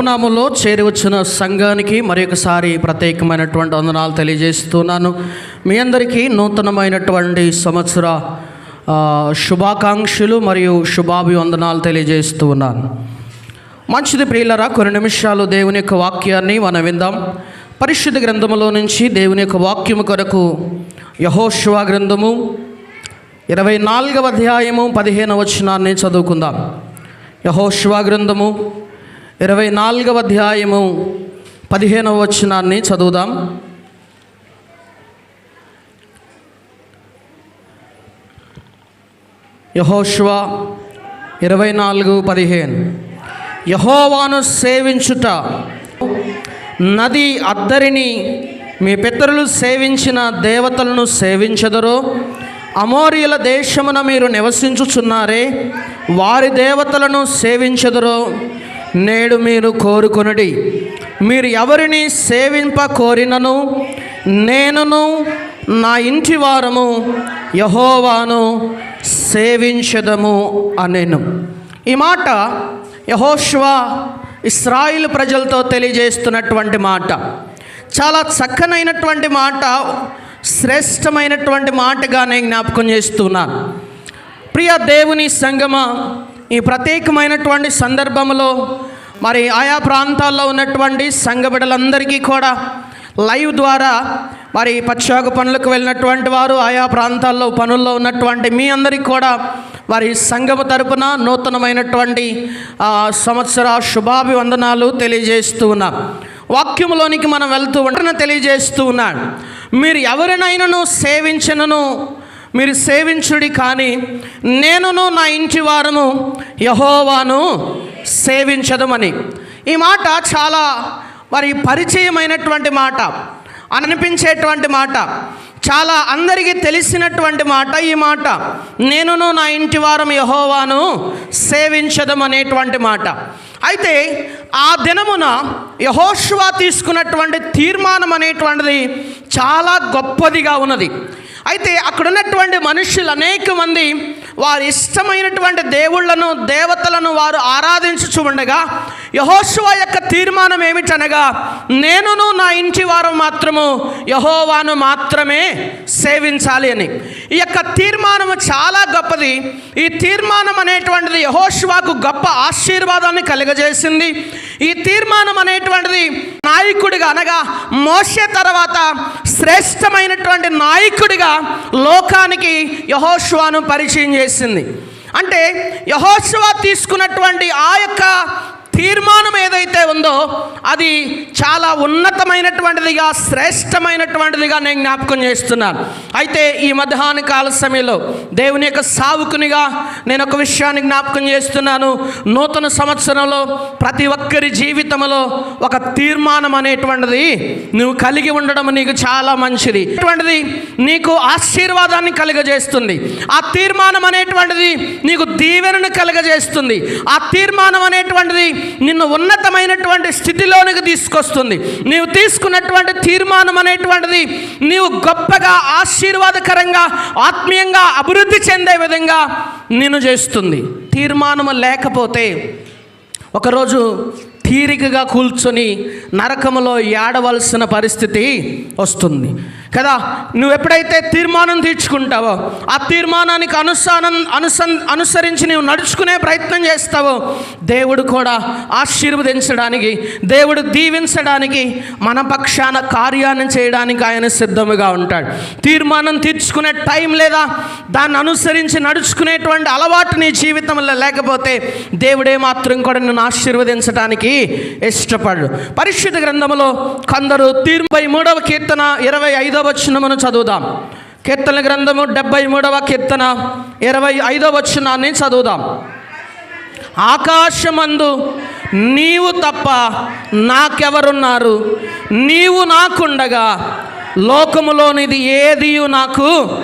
ప్రభునామంలో చేరివచ్చిన సంఘానికి మరొకసారి ప్రత్యేకమైనటువంటి వందనాలు తెలియజేస్తున్నాను. మీ అందరికీ నూతనమైనటువంటి సంవత్సర శుభాకాంక్షలు మరియు శుభాభివందనాలు తెలియజేస్తూ ఉన్నాను. మంచిది ప్రియులరా కొన్ని నిమిషాలు దేవుని యొక్క వాక్యాన్ని మనం విందాం. పరిశుద్ధ గ్రంథములో నుంచి దేవుని యొక్క వాక్యము కొరకు యహోశివ గ్రంథము ఇరవై నాలుగవ అధ్యాయము పదిహేను వచనాన్ని చదువుకుందాం. యహోశివ గ్రంథము ఇరవై నాలుగవ అధ్యాయము పదిహేనవ వచనాన్ని చదువుదాం. యహోష్వా ఇరవై నాలుగు పదిహేను. యహోవాను సేవించుట నది అద్దరిని మీ పితరులు సేవించిన దేవతలను సేవించదరో అమోరియల దేశమున మీరు నివసించుచున్నారే వారి దేవతలను సేవించదరో నేడు మీరు కోరుకొనుడి. మీరు ఎవరిని సేవింప కోరినను? నేనును నా ఇంటి వారము యహోవాను సేవించదము అనేను. ఈ మాట యహోష్వా ఇస్రాయిల్ ప్రజలతో తెలియజేస్తున్నటువంటి మాట. చాలా చక్కనైనటువంటి మాట శ్రేష్టమైనటువంటి మాటగా నేను జ్ఞాపకం చేస్తున్నాను. ప్రియ దేవుని సంగమ ఈ ప్రత్యేకమైనటువంటి సందర్భంలో మరి ఆయా ప్రాంతాల్లో ఉన్నటువంటి సంఘ బిడ్డలందరికీ కూడా లైవ్ ద్వారా మరి పచ్చాక పనులకు వెళ్ళినటువంటి వారు ఆయా ప్రాంతాల్లో పనుల్లో ఉన్నటువంటి మీ అందరికీ కూడా వారి సంఘము తరపున నూతనమైనటువంటి సంవత్సర శుభాభివందనాలు తెలియజేస్తూ ఉన్నాం. వాక్యంలోనికి మనం వెళ్తూ ఉంటే తెలియజేస్తూ ఉన్నాడు మీరు ఎవరినైనాను సేవించనను మీరు సేవించుడి కానీ నేనును నా ఇంటి వారము యహోవాను సేవించదమని. ఈ మాట చాలా మరి పరిచయమైనటువంటి మాట అనిపించేటువంటి మాట చాలా అందరికీ తెలిసినటువంటి మాట ఈ మాట. నేనును నా ఇంటి వారం యహోవాను సేవించదమనేటువంటి మాట. అయితే ఆ దినమున యహోష్వా తీసుకున్నటువంటి తీర్మానం అనేటువంటిది చాలా గొప్పదిగా ఉన్నది. అయితే అక్కడున్నటువంటి మనుషులు అనేక మంది వారి ఇష్టమైనటువంటి దేవుళ్ళను దేవతలను వారు ఆరాధించుచు ఉండగా యహోశువ యొక్క తీర్మానం ఏమిటనగా నేనును నా ఇంటి వారు మాత్రము యహోవాను మాత్రమే సేవించాలి అని. ఈ యొక్క తీర్మానం చాలా గొప్పది. ఈ తీర్మానం అనేటువంటిది యహోశువాకు గొప్ప ఆశీర్వాదాన్ని కలుగజేసింది. ఈ తీర్మానం అనేటువంటిది నాయకుడిగా అనగా మోసే తర్వాత శ్రేష్టమైనటువంటి నాయకుడిగా లోకానికి యహోష్వాను పరిచయం చేసింది. అంటే యహోష్వా తీసుకున్నటువంటి ఆ యొక్క తీర్మానం ఏదైతే ఉందో అది చాలా ఉన్నతమైనటువంటిదిగా శ్రేష్టమైనటువంటిదిగా నేను జ్ఞాపకం చేస్తున్నాను. అయితే ఈ మధ్యాహ్న కాల సమయంలో దేవుని యొక్క సావుకునిగా నేను ఒక విషయాన్ని జ్ఞాపకం చేస్తున్నాను. నూతన సంవత్సరంలో ప్రతి ఒక్కరి జీవితంలో ఒక తీర్మానం అనేటువంటిది నువ్వు కలిగి ఉండడం నీకు చాలా మంచిది. అటువంటిది నీకు ఆశీర్వాదాన్ని కలుగజేస్తుంది. ఆ తీర్మానం అనేటువంటిది నీకు దీవెనను కలుగజేస్తుంది. ఆ తీర్మానం అనేటువంటిది నిన్ను ఉన్నతమైనటువంటి స్థితిలోనికి తీసుకొస్తుంది. నీవు తీసుకున్నటువంటి తీర్మానం అనేటువంటిది నీవు గొప్పగా ఆశీర్వాదకరంగా ఆత్మీయంగా అభివృద్ధి చెందే విధంగా నిన్ను చేస్తుంది. తీర్మానం లేకపోతే ఒకరోజు తీరికగా కూల్చొని నరకములో ఏడవలసిన పరిస్థితి వస్తుంది. కదా? నువ్వు ఎప్పుడైతే తీర్మానం తీర్చుకుంటావో ఆ తీర్మానానికి అనుసానం అనుసన్ అనుసరించి నువ్వు నడుచుకునే ప్రయత్నం చేస్తావో దేవుడు కూడా ఆశీర్వదించడానికి దేవుడు దీవించడానికి మన పక్షాన కార్యాన్ని చేయడానికి ఆయన సిద్ధముగా ఉంటాడు. తీర్మానం తీర్చుకునే టైం లేదా దాన్ని అనుసరించి నడుచుకునేటువంటి అలవాటు నీ జీవితంలో లేకపోతే దేవుడే మాత్రం కూడా నిన్ను ఆశీర్వదించడానికి ఇష్టపడు పరిశుద్ధ గ్రంథములో కొందరు తీర్పై మూడవ కీర్తన ఇరవై ఐదో వచనమును చదువుదాం. కీర్తన గ్రంథము డెబ్బై మూడవ కీర్తన ఇరవై ఐదవ వచనాన్ని చదువుదాం. ఆకాశమందు నీవు తప్ప నాకెవరున్నారు? నీవు నాకుండగా లోకములోనిది ఏది నాకు?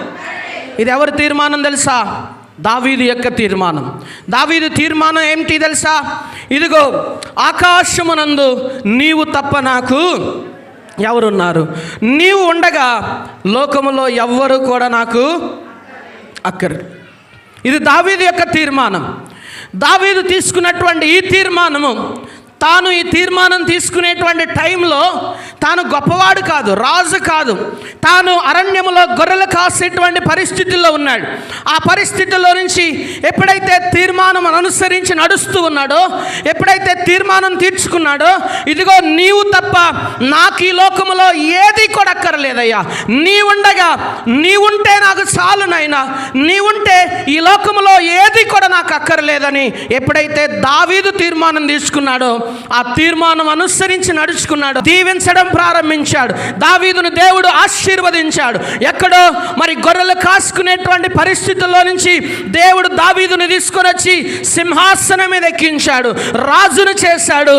ఇది ఎవరి తీర్మానం తెలుసా? దావీదు యొక్క తీర్మానం. దావీదు తీర్మానం ఏమిటి తెలుసా? ఇదిగో ఆకాశమునందు నీవు తప్ప నాకు ఎవరున్నారు? నీవు ఉండగా లోకములో ఎవ్వరు కూడా నాకు అక్కరు ఇది దావీది యొక్క తీర్మానం. దావీదు తీసుకున్నటువంటి ఈ తీర్మానము తాను ఈ తీర్మానం తీసుకునేటువంటి టైంలో తాను గొప్పవాడు కాదు రాజు కాదు. తాను అరణ్యములో గొర్రెలు కాసేటువంటి పరిస్థితుల్లో ఉన్నాడు. ఆ పరిస్థితుల్లో నుంచి ఎప్పుడైతే తీర్మానం అనుసరించి నడుస్తూ ఉన్నాడో ఎప్పుడైతే తీర్మానం తీర్చుకున్నాడో ఇదిగో నీవు తప్ప నాకు ఈ లోకములో ఏది కూడా అక్కర్లేదయ్యా. నీ ఉండగా నీవుంటే నాకు చాలునైనా నీవుంటే ఈ లోకములో ఏది కూడా నాకు అక్కర్లేదని ఎప్పుడైతే దావీదు తీర్మానం తీసుకున్నాడో ఆ తీర్మానం అనుసరించి నడుచుకున్నాడు. దీవించడం ప్రారంభించాడు. దావీదును దేవుడు ఆశీర్వదించాడు. ఎక్కడో మరి గొర్రెలు కాసుకునేటువంటి పరిస్థితుల్లో నుంచి దేవుడు దావీదుని తీసుకొని వచ్చి సింహాసనం మీద ఎక్కించాడు. రాజును చేశాడు.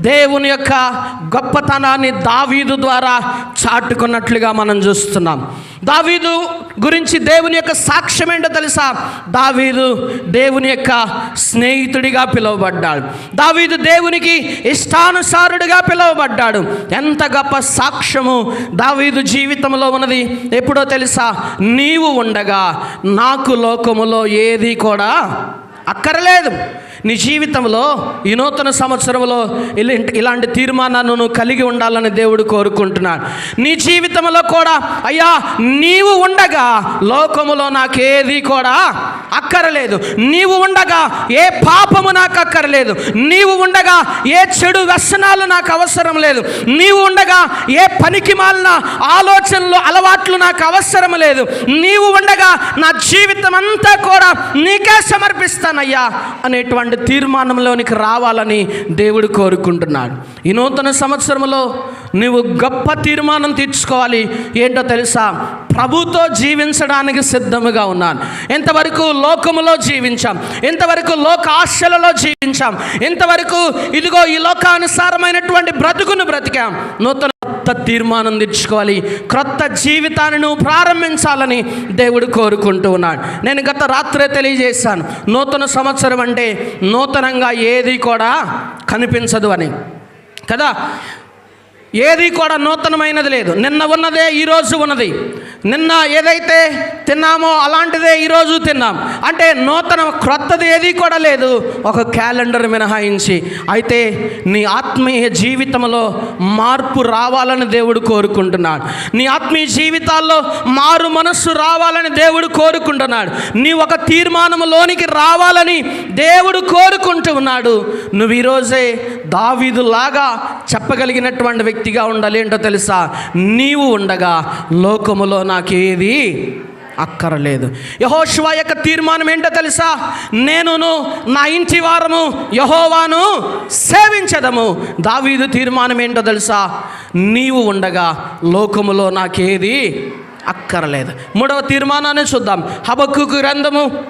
దేవుని యొక్క గొప్పతనాన్ని దావీదు ద్వారా చాటుకున్నట్లుగా మనం చూస్తున్నాం. దావీదు గురించి దేవుని యొక్క సాక్ష్యం ఏంటో తెలుసా? దావీదు దేవుని యొక్క స్నేహితుడిగా పిలువబడ్డాడు. దావీదు దేవునికి ఇష్టానుసారుడిగా పిలువబడ్డాడు. ఎంత గొప్ప సాక్ష్యము దావీదు జీవితంలో ఉన్నది? ఎప్పుడో తెలుసా? నీవు ఉండగా నాకు లోకములో ఏది కూడా అక్కరలేదు. నీ జీవితంలో ఈ నూతన సంవత్సరంలో ఇలాంటి ఇలాంటి తీర్మానాన్ని నువ్వు కలిగి ఉండాలని దేవుడు కోరుకుంటున్నాడు. నీ జీవితంలో కూడా అయ్యా నీవు ఉండగా లోకములో నాకేది కూడా అక్కరలేదు. నీవు ఉండగా ఏ పాపము నాకు అక్కరలేదు. నీవు ఉండగా ఏ చెడు వ్యసనాలు నాకు అవసరం లేదు. నీవు ఉండగా ఏ పనికి మాలిన ఆలోచనలు అలవాట్లు నాకు అవసరం లేదు. నీవు ఉండగా నా జీవితం అంతా కూడా నీకే సమర్పిస్తానయ్యా అనేటువంటి తీర్మానంలోనికి రావాలని దేవుడు కోరుకుంటున్నాడు. ఈ నూతన సంవత్సరంలో నువ్వు గొప్ప తీర్మానం తీర్చుకోవాలి. ఏంటో తెలుసా? ప్రభుతో జీవించడానికి సిద్ధముగా ఉన్నాను. ఎంతవరకు లోకములో జీవించాం. ఎంతవరకు లోక ఆశలలో జీవించాం. ఎంతవరకు ఇదిగో ఈ లోకానుసారమైనటువంటి బ్రతుకును బ్రతికాం. నూతన కొత్త తీర్మానం తెచ్చుకోవాలి. క్రొత్త జీవితాన్ని నువ్వు ప్రారంభించాలని దేవుడు కోరుకుంటూ ఉన్నాడు. నేను గత రాత్రే తెలియజేశాను. నూతన సంవత్సరం అంటే నూతనంగా ఏది కూడా కనిపించదు అని. కదా? ఏది కూడా నూతనమైనది లేదు. నిన్న ఉన్నదే ఈరోజు ఉన్నది. నిన్న ఏదైతే తిన్నామో అలాంటిదే ఈరోజు తిన్నాం. అంటే నూతన క్రొత్తది ఏది కూడా లేదు. ఒక క్యాలెండర్ మినహాయించి అయితే నీ ఆత్మీయ జీవితంలో మార్పు రావాలని దేవుడు కోరుకుంటున్నాడు. నీ ఆత్మీయ జీవితాల్లో మారు మనస్సు రావాలని దేవుడు కోరుకుంటున్నాడు. నీ ఒక తీర్మానంలోనికి రావాలని దేవుడు కోరుకుంటూ ఉన్నాడు. నువ్వు ఈరోజే దావీదులాగా చెప్పగలిగినటువంటి వ్యక్తి వ్యక్తిగా ఉండాలి ఏంటో తెలుసా? నీవు ఉండగా లోకములో నాకేది అక్కరలేదు. యహోశివా యొక్క తీర్మానం ఏంటో తెలుసా? నేనును నా ఇంటి వారము యహోవాను సేవించదము. దావీదు తీర్మానం ఏంటో తెలుసా? నీవు ఉండగా లోకములో నాకేది అక్కరలేదు. మూడవ తీర్మానాన్ని చూద్దాం. హబక్కుకు గ్రంథము.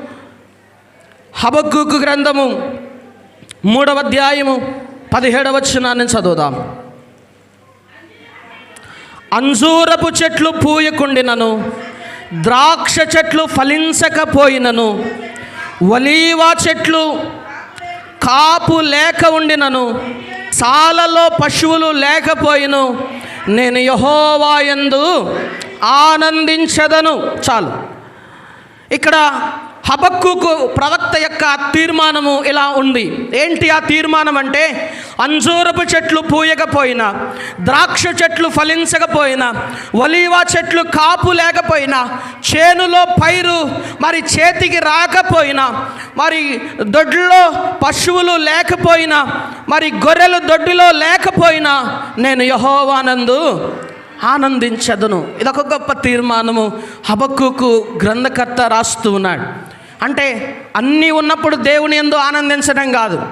హబక్కుకు గ్రంథము. మూడవ అధ్యాయము. పదిహేడవ వచనాన్ని చదువుదాం. అంజూరపు చెట్లు పూయకుండినను ద్రాక్ష చెట్లు ఫలించకపోయినను ఒలీవా చెట్లు కాపు లేక ఉండినను సాలలో పశువులు లేకపోయిను నేను యహోవాయందు ఆనందించదను. చాలు. ఇక్కడ హబక్కుకు ప్రవక్త యొక్క తీర్మానము ఇలా ఉంది. ఏంటి ఆ తీర్మానం అంటే అంజూరపు చెట్లు పూయకపోయినా ద్రాక్ష చెట్లు ఫలించకపోయినా ఒలీవా చెట్లు కాపు లేకపోయినా చేనులో పైరు మరి చేతికి రాకపోయినా మరి దొడ్లో పశువులు లేకపోయినా మరి గొర్రెలు దొడ్డిలో లేకపోయినా నేను యహోవానందు ఆనందించదును. ఇదొక గొప్ప తీర్మానము. హబక్కుకు గ్రంథకర్త రాస్తూ ఉన్నాడు. అంటే అన్నీ ఉన్నప్పుడు దేవుని ఎందు ఆనందించడం కాదు.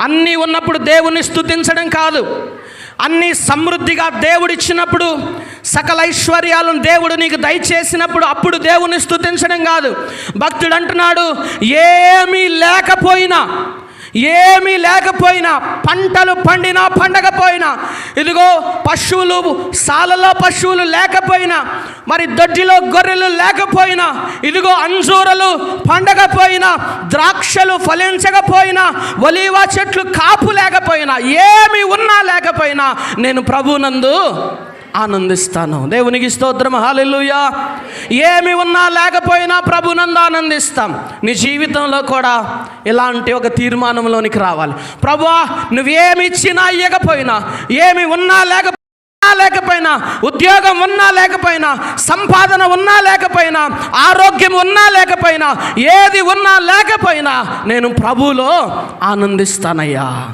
అన్నీ ఉన్నప్పుడు దేవుని స్తుతించడం కాదు. అన్నీ సమృద్ధిగా దేవుడిచ్చినప్పుడు సకల ఐశ్వర్యాలను దేవుడు నీకు దయచేసినప్పుడు అప్పుడు దేవుని స్తుతించడం కాదు. భక్తుడు అంటున్నాడు ఏమీ లేకపోయినా ఏమీ లేకపోయినా పంటలు పండినా పండకపోయినా ఇదిగో పశువులు సాలలో పశువులు లేకపోయినా మరి దొడ్డిలో గొర్రెలు లేకపోయినా ఇదిగో అంజూరలు పండకపోయినా ద్రాక్షలు ఫలించకపోయినా ఒలీవా చెట్లు కాపు లేకపోయినా ఏమి ఉన్నా లేకపోయినా నేను ప్రభునందు ఆనందిస్తాను. దేవునికి స్తోత్రం. హాలెలుయా ఏమి ఉన్నా లేకపోయినా ప్రభునందు ఆనందిస్తాం. నీ జీవితంలో కూడా ఇలాంటి ఒక తీర్మానంలోనికి రావాలి. ప్రభువా నువ్వేమి ఇచ్చినా ఇవ్వకపోయినా ఏమి ఉన్నా లేక లేకపోయినా ఉద్యోగం ఉన్నా లేకపోయినా సంపాదన ఉన్నా లేకపోయినా ఆరోగ్యం ఉన్నా లేకపోయినా ఏది ఉన్నా లేకపోయినా నేను ప్రభువులో ఆనందిస్తానయ్యా.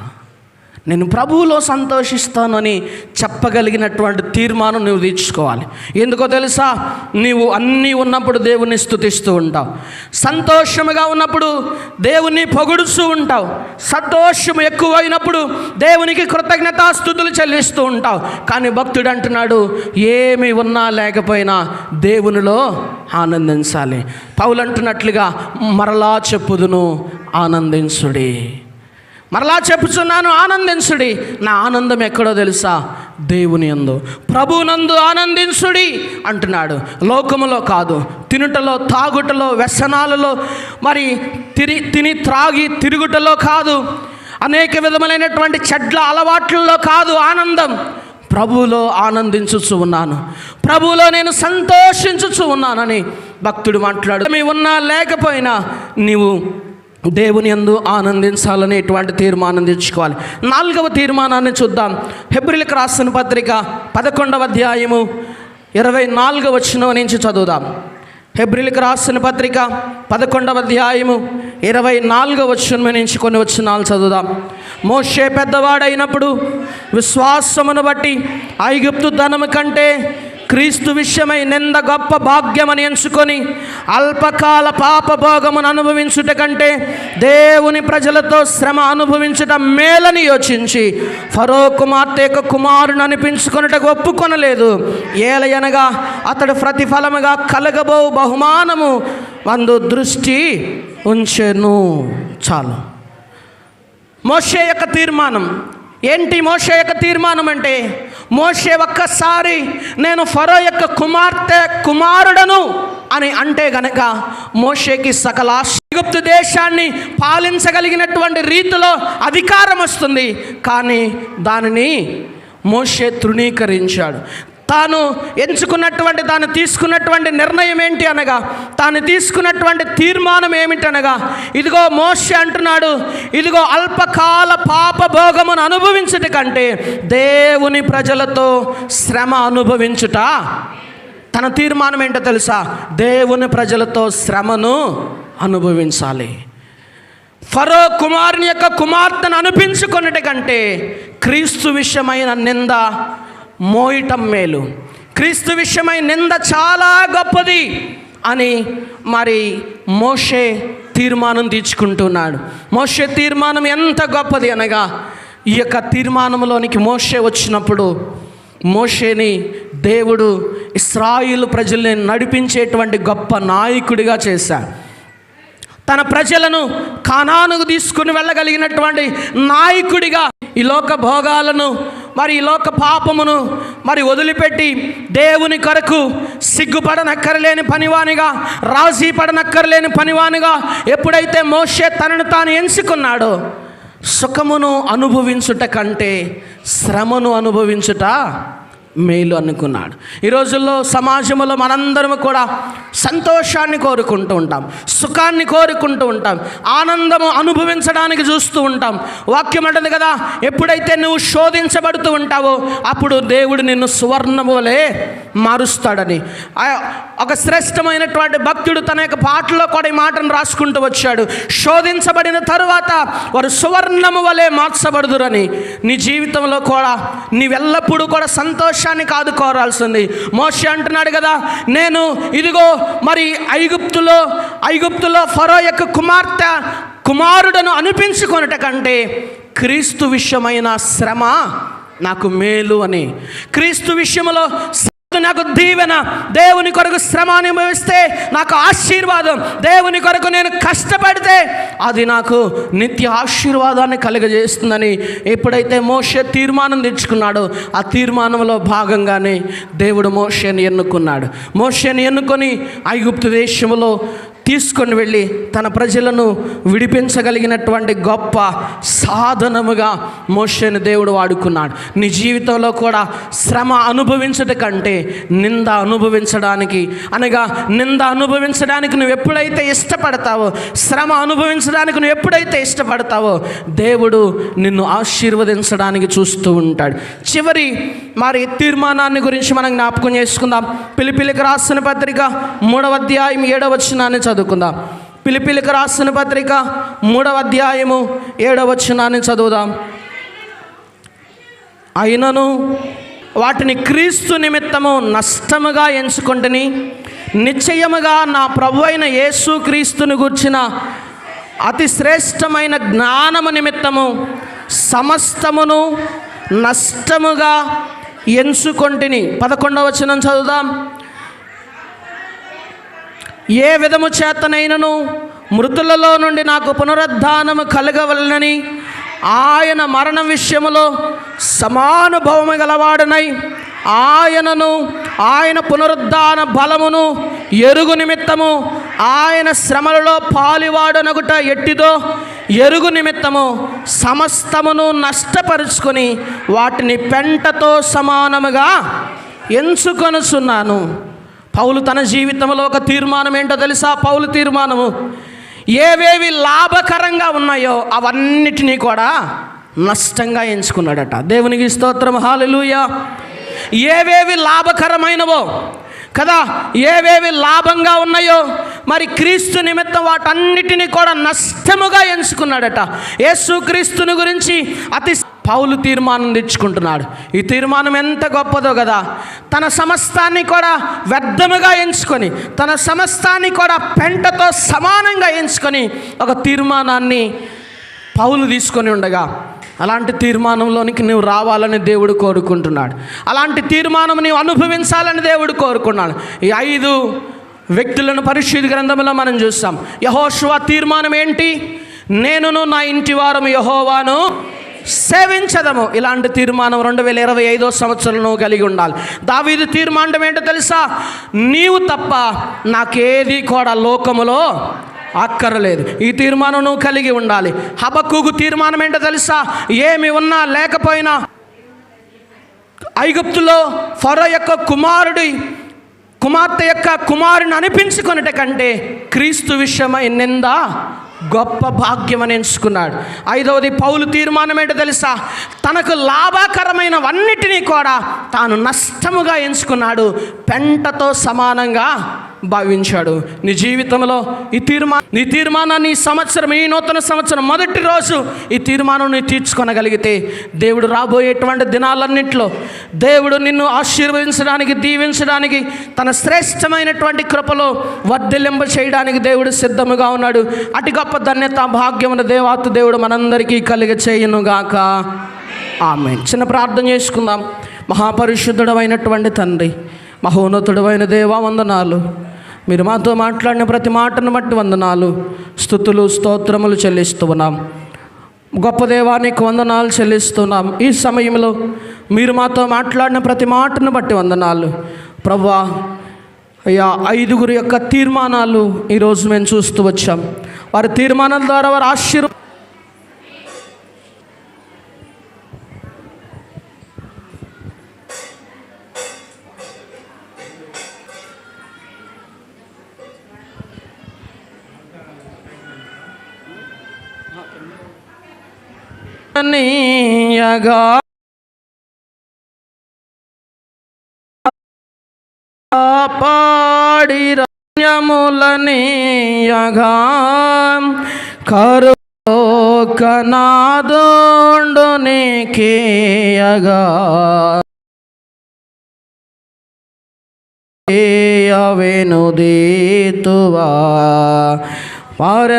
నేను ప్రభువులో సంతోషిస్తానని చెప్పగలిగినటువంటి తీర్మానం నువ్వు తీర్చుకోవాలి. ఎందుకో తెలుసా? నీవు అన్నీ ఉన్నప్పుడు దేవుని స్థుతిస్తూ ఉంటావు. సంతోషముగా ఉన్నప్పుడు దేవుని పొగుడుస్తూ ఉంటావు. సంతోషం ఎక్కువైనప్పుడు దేవునికి కృతజ్ఞతాస్థుతులు చెల్లిస్తూ ఉంటావు. కానీ భక్తుడు అంటున్నాడు ఏమి ఉన్నా లేకపోయినా దేవునిలో ఆనందించాలి. పౌలంటున్నట్లుగా మరలా చెప్పుదును ఆనందించుడి. మరలా చెప్పుచున్నాను ఆనందించుడి. నా ఆనందం ఎక్కడో తెలుసా? దేవుని యందు. ప్రభునందు ఆనందించుడి అంటున్నాడు. లోకములో కాదు తినుటలో తాగుటలో వ్యసనాలలో మరి తిరి తిని త్రాగి తిరుగుటలో కాదు. అనేక విధములైనటువంటి చెడ్ల అలవాట్లలో కాదు ఆనందం. ప్రభువులో ఆనందించుచు ఉన్నాను. ప్రభువులో నేను సంతోషించుచు ఉన్నానని భక్తుడు మాట్లాడు. మీ ఉన్నా లేకపోయినా నీవు దేవుని యందు ఆనందించాలనేటువంటి తీర్మానం తెచ్చుకోవాలి. నాలుగవ తీర్మానాన్ని చూద్దాం. హెబ్రిలకు రాసిన పత్రిక పదకొండవ అధ్యాయము ఇరవై నాలుగవ వచ్చిన నుంచి చదువుదాం. హెబ్రిలకు రాసిన పత్రిక పదకొండవ అధ్యాయము ఇరవై నాలుగవ వచ్చిన నుంచి కొన్ని వచ్చినాలు చదువుదాం. మోషే పెద్దవాడైనప్పుడు విశ్వాసమును బట్టి ఐగుప్తు ధనము కంటే క్రీస్తు విషయమై నింద గొప్ప భాగ్యమని ఎంచుకొని అల్పకాల పాపభోగమును అనుభవించుట కంటే దేవుని ప్రజలతో శ్రమ అనుభవించుట మేలని యోచించి ఫరో కుమార్తె యొక్క కుమారుని అనిపించుకొనుటకు ఒప్పుకొనలేదు. ఏలయనగా అతడు ప్రతిఫలముగా కలగబో బహుమానము వందు దృష్టి ఉంచెను. చాలు. మోషే యొక్క తీర్మానం ఏంటి మోషే యొక్క తీర్మానం అంటే? మోషే ఒక్కసారి నేను ఫరో యొక్క కుమార్తె కుమారుడను అని అంటే గనక మోషేకి సకల గుప్తు దేశాన్ని పాలించగలిగినటువంటి రీతిలో అధికారం వస్తుంది. కానీ దానిని మోషే తృణీకరించాడు. తాను ఎంచుకున్నటువంటి తాను తీసుకున్నటువంటి నిర్ణయం ఏంటి అనగా తాను తీసుకున్నటువంటి తీర్మానం ఏమిటనగా ఇదిగో మోష అంటున్నాడు ఇదిగో అల్పకాల పాప భోగమును అనుభవించుట కంటే దేవుని ప్రజలతో శ్రమ అనుభవించుట. తన తీర్మానం ఏంటో తెలుసా? దేవుని ప్రజలతో శ్రమను అనుభవించాలి. ఫరో కుమారుని యొక్క కుమార్తెను అనిపించుకొనుట కంటే క్రీస్తు విషయమైన నింద మోయటం మేలు. క్రీస్తు విషయమై నింద చాలా గొప్పది అని మరి మోషే తీర్మానం తీర్చుకుంటున్నాడు. మోషే తీర్మానం ఎంత గొప్పది అనగా ఈ యొక్క తీర్మానంలోనికి మోషే వచ్చినప్పుడు మోషేని దేవుడు ఇస్రాయిల్ ప్రజల్ని నడిపించేటువంటి గొప్ప నాయకుడిగా చేశాడు తన ప్రజలను కానానుకు తీసుకుని వెళ్ళగలిగినటువంటి నాయకుడిగా ఈ లోక భోగాలను మరి ఈ లోక పాపమును మరి వదిలిపెట్టి దేవుని కొరకు సిగ్గుపడనక్కరలేని పనివానిగా రాజీ పడనక్కరలేని పనివానిగా ఎప్పుడైతే మోషే తనను తాను ఎంచుకున్నాడో సుఖమును అనుభవించుట కంటే శ్రమను అనుభవించుట మేలు అనుకున్నాడు. ఈ రోజుల్లో సమాజంలో మనందరం కూడా సంతోషాన్ని కోరుకుంటూ ఉంటాం సుఖాన్ని కోరుకుంటూ ఉంటాం ఆనందము అనుభవించడానికి చూస్తూ ఉంటాం. వాక్యం అంటుంది కదా ఎప్పుడైతే నువ్వు శోధించబడుతూ ఉంటావో అప్పుడు దేవుడు నిన్ను సువర్ణము వలె మారుస్తాడని ఒక శ్రేష్టమైనటువంటి భక్తుడు తన యొక్క పాటలో కూడా ఈ మాటను రాసుకుంటూ వచ్చాడు. శోధించబడిన తరువాత వారు సువర్ణము వలె మార్చబడుదురని. నీ జీవితంలో కూడా నీవెల్లప్పుడూ కూడా సంతోష సంతోషాన్ని కాదు కోరాల్సింది. మోషి అంటున్నాడు కదా నేను ఇదిగో మరి ఐగుప్తులో ఐగుప్తులో ఫరో యొక్క కుమార్తె కుమారుడను అనిపించుకొనుట కంటే క్రీస్తు విషయమైన శ్రమ నాకు మేలు అని. క్రీస్తు విషయంలో నాకు దీవెన. దేవుని కొరకు శ్రమ అనుభవిస్తే నాకు ఆశీర్వాదం. దేవుని కొరకు నేను కష్టపడితే అది నాకు నిత్య ఆశీర్వాదాన్ని కలుగజేస్తుందని ఎప్పుడైతే మోషే తీర్మానం తెచ్చుకున్నాడో ఆ తీర్మానంలో భాగంగానే దేవుడు మోషేని ఎన్నుకున్నాడు. మోషేని ఎన్నుకొని ఐగుప్తు దేశంలో తీసుకొని వెళ్ళి తన ప్రజలను విడిపించగలిగినటువంటి గొప్ప సాధనముగా మోషను దేవుడు వాడుకున్నాడు. నీ జీవితంలో కూడా శ్రమ అనుభవించట కంటే నింద అనుభవించడానికి అనగా నింద అనుభవించడానికి నువ్వు ఎప్పుడైతే ఇష్టపడతావో శ్రమ అనుభవించడానికి నువ్వు ఎప్పుడైతే ఇష్టపడతావో దేవుడు నిన్ను ఆశీర్వదించడానికి చూస్తూ ఉంటాడు. చివరి మరి తీర్మానాన్ని గురించి మనం జ్ఞాపకం చేసుకుందాం. పిలిపిలికి రాసిన పత్రిక మూడవ అధ్యాయం ఏడవ వచనాన్ని చదువుకుందాం. పిలిపిలికి రాసిన పత్రిక మూడవ అధ్యాయము ఏడవ వచనాన్ని చదువుదాం. అయినను వాటిని క్రీస్తు నిమిత్తము నష్టముగా ఎంచుకుంటుని నిశ్చయముగా నా ప్రభు అయిన యేసు క్రీస్తుని గూర్చిన అతి శ్రేష్టమైన జ్ఞానము నిమిత్తము సమస్తమును నష్టముగా ఎంచుకొంటిని. పదకొండవ వచనం చదువుదాం. ఏ విధము చేతనైనను మృతులలో నుండి నాకు పునరుద్ధానము కలగవలనని ఆయన మరణ విషయములో సమానుభవము గలవాడనై ఆయనను ఆయన పునరుద్ధాన బలమును ఎరుగు నిమిత్తము ఆయన శ్రమలలో పాలివాడనగుట ఎట్టిదో ఎరుగు నిమిత్తము సమస్తమును నష్టపరుచుకొని వాటిని పెంటతో సమానముగా ఎంచుకొనుచున్నాను. పౌలు తన జీవితంలో ఒక తీర్మానం ఏంటో తెలుసా? పౌలు తీర్మానము ఏవేవి లాభకరంగా ఉన్నాయో అవన్నిటినీ కూడా నష్టంగా ఎంచుకున్నాడట. దేవునికి స్తోత్రం. హాలెలూయ ఏవేవి లాభకరమైనవో కదా ఏవేవి లాభంగా ఉన్నాయో మరి క్రీస్తు నిమిత్తం వాటన్నిటిని కూడా నష్టముగా ఎంచుకున్నాడట. యేసు క్రీస్తుని గురించి అతి పౌలు తీర్మానం తెచ్చుకుంటున్నాడు. ఈ తీర్మానం ఎంత గొప్పదో కదా. తన సమస్తాన్ని కూడా వ్యర్థముగా ఎంచుకొని తన సమస్తాన్ని కూడా పెంటతో సమానంగా ఎంచుకొని ఒక తీర్మానాన్ని పౌలు తీసుకొని ఉండగా అలాంటి తీర్మానంలోనికి నువ్వు రావాలని దేవుడు కోరుకుంటున్నాడు. అలాంటి తీర్మానం నీవు అనుభవించాలని దేవుడు కోరుకున్నాడు. ఈ ఐదు వ్యక్తులను పరిశుద్ధ గ్రంథంలో మనం చూస్తాం. యహోశువ తీర్మానం ఏంటి? నేనును నా ఇంటి వారం యహోవాను సేవించదము. ఇలాంటి తీర్మానం రెండు వేల ఇరవై ఐదో సంవత్సరంలో కలిగి ఉండాలి. దావీదు తీర్మానం ఏంటో తెలుసా? నీవు తప్ప నాకేది కూడా లోకములో అక్కరలేదు. ఈ తీర్మానం నువ్వు కలిగి ఉండాలి. హబక్కుకు తీర్మానం ఏంటో తెలుసా? ఏమి ఉన్నా లేకపోయినా ఐగుప్తులో ఫరో యొక్క కుమారుడి కుమార్తె యొక్క కుమారుని అనిపించుకొనుట కంటే క్రీస్తు విషయమై నింద గొప్ప భాగ్యం అని ఎంచుకున్నాడు. ఐదవది పౌలు తీర్మానం ఏంటో తెలుసా? తనకు లాభకరమైనవన్నిటినీ కూడా తాను నష్టముగా ఎంచుకున్నాడు. పెంటతో సమానంగా భావించాడు. నీ జీవితంలో ఈ తీర్మా నీ తీర్మానాన్ని ఈ సంవత్సరం ఈ నూతన సంవత్సరం మొదటి రోజు ఈ తీర్మానం నువ్వు తీర్చుకొనగలిగితే దేవుడు రాబోయేటువంటి దినాలన్నింటిలో దేవుడు నిన్ను ఆశీర్వదించడానికి దీవించడానికి తన శ్రేష్టమైనటువంటి కృపలో వర్ధిల్లింప చేయడానికి దేవుడు సిద్ధముగా ఉన్నాడు. అటు గొప్ప ధన్యత భాగ్యమున దేవాతు దేవుడు మనందరికీ కలిగ చేయనుగాక. ఆమె చిన్న ప్రార్థన చేసుకుందాం. మహాపరిశుద్ధుడమైనటువంటి తండ్రి మహోన్నతుడమైన దేవా వందనాలు. మీరు మాతో మాట్లాడిన ప్రతి మాటను బట్టి వందనాలు స్థుతులు స్తోత్రములు చెల్లిస్తూ ఉన్నాం. గొప్ప దేవానికి వందనాలు చెల్లిస్తున్నాం ఈ సమయంలో మీరు మాతో మాట్లాడిన ప్రతి మాటను బట్టి వందనాలు. ప్రభా అయ్యా ఐదుగురు యొక్క తీర్మానాలు ఈరోజు మేము చూస్తూ వచ్చాం. వారి తీర్మానాల ద్వారా వారు ఆశీర్వ నీయగా పాడి రమ్యములనీయగా కరు కనాదోండు నీకేయగా వెనుదీతువా పరలోకనాదోండు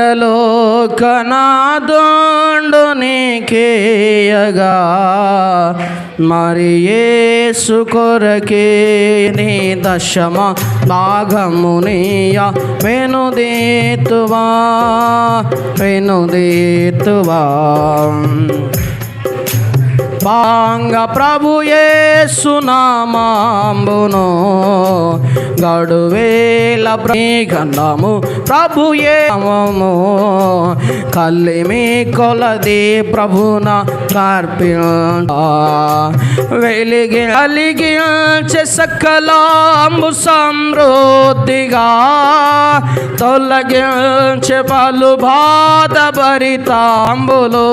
నీకేయగా మరి యేసు కొరకే నీ దశమ భాగమునియ వెనుదీతువా వెనుదీతువా బాంగ ప్రభు యేసునామాంబును గడువేల గణము ప్రభు ఏమము కలిమి కొలది ప్రభున కార్పించ వెలిగి అలిగి సకలాంబు సమృద్ధిగా. తొలగించే పలు బాధ భరితాంబులు.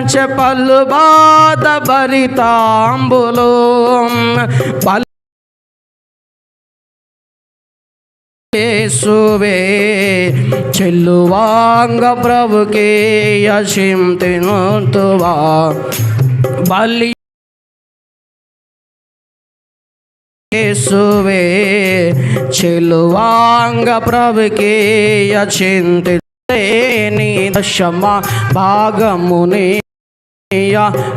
తొలగించే పలు బాధ భరితాంబులు. బల యేసువే చెల్లువాంగ ప్రభుకే యశిం తినుతువా. బలి యేసువే చెల్లువాంగ ప్రభుకే యచింతి దశమ భాగముని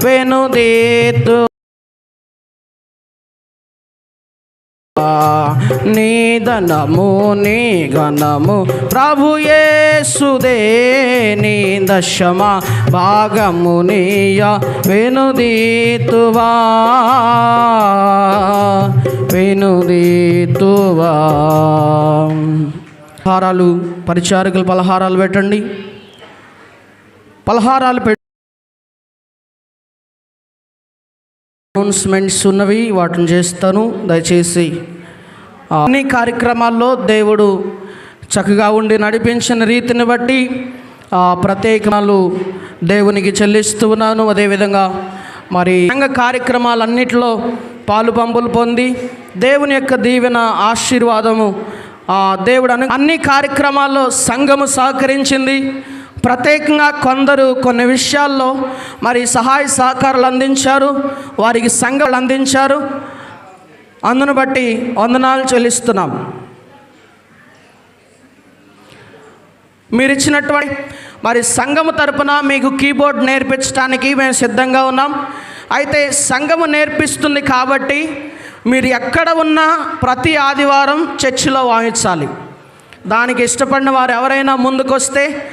వెనుదేతు నీ ధనము నీ గణము ప్రభు యేసుదే. నీ దశమ భాగము నీయ వెనుదీతువా వెనుదీతువా పలహారాలు పరిచారకులు పలహారాలు పెట్టండి. పలహారాలు పెట్టి అనౌన్స్మెంట్స్ ఉన్నవి వాటిని చేస్తాను. దయచేసి అన్ని కార్యక్రమాల్లో దేవుడు చక్కగా ఉండి నడిపించిన రీతిని బట్టి ఆ, ప్రత్యేకనాలు దేవునికి చెల్లిస్తూ ఉన్నాను. అదేవిధంగా మరి సంఘ కార్యక్రమాలన్నిటిలో పాలు పంపులు పొంది దేవుని యొక్క దీవెన ఆశీర్వాదము దేవుడు అను అన్ని కార్యక్రమాల్లో సంఘము సహకరించింది. ప్రత్యేకంగా కొందరు కొన్ని విషయాల్లో మరి సహాయ సహకారాలు అందించారు వారికి సంఘాలు అందించారు. అందును బట్టి వందనాలు చెల్లిస్తున్నాం. మీరు ఇచ్చినటువంటి మరి సంఘము తరపున మీకు కీబోర్డ్ నేర్పించడానికి మేము సిద్ధంగా ఉన్నాం. అయితే సంఘము నేర్పిస్తుంది కాబట్టి మీరు ఎక్కడ ఉన్నా ప్రతి ఆదివారం చర్చిలో వాయించాలి. దానికి ఇష్టపడిన వారు ఎవరైనా ముందుకొస్తే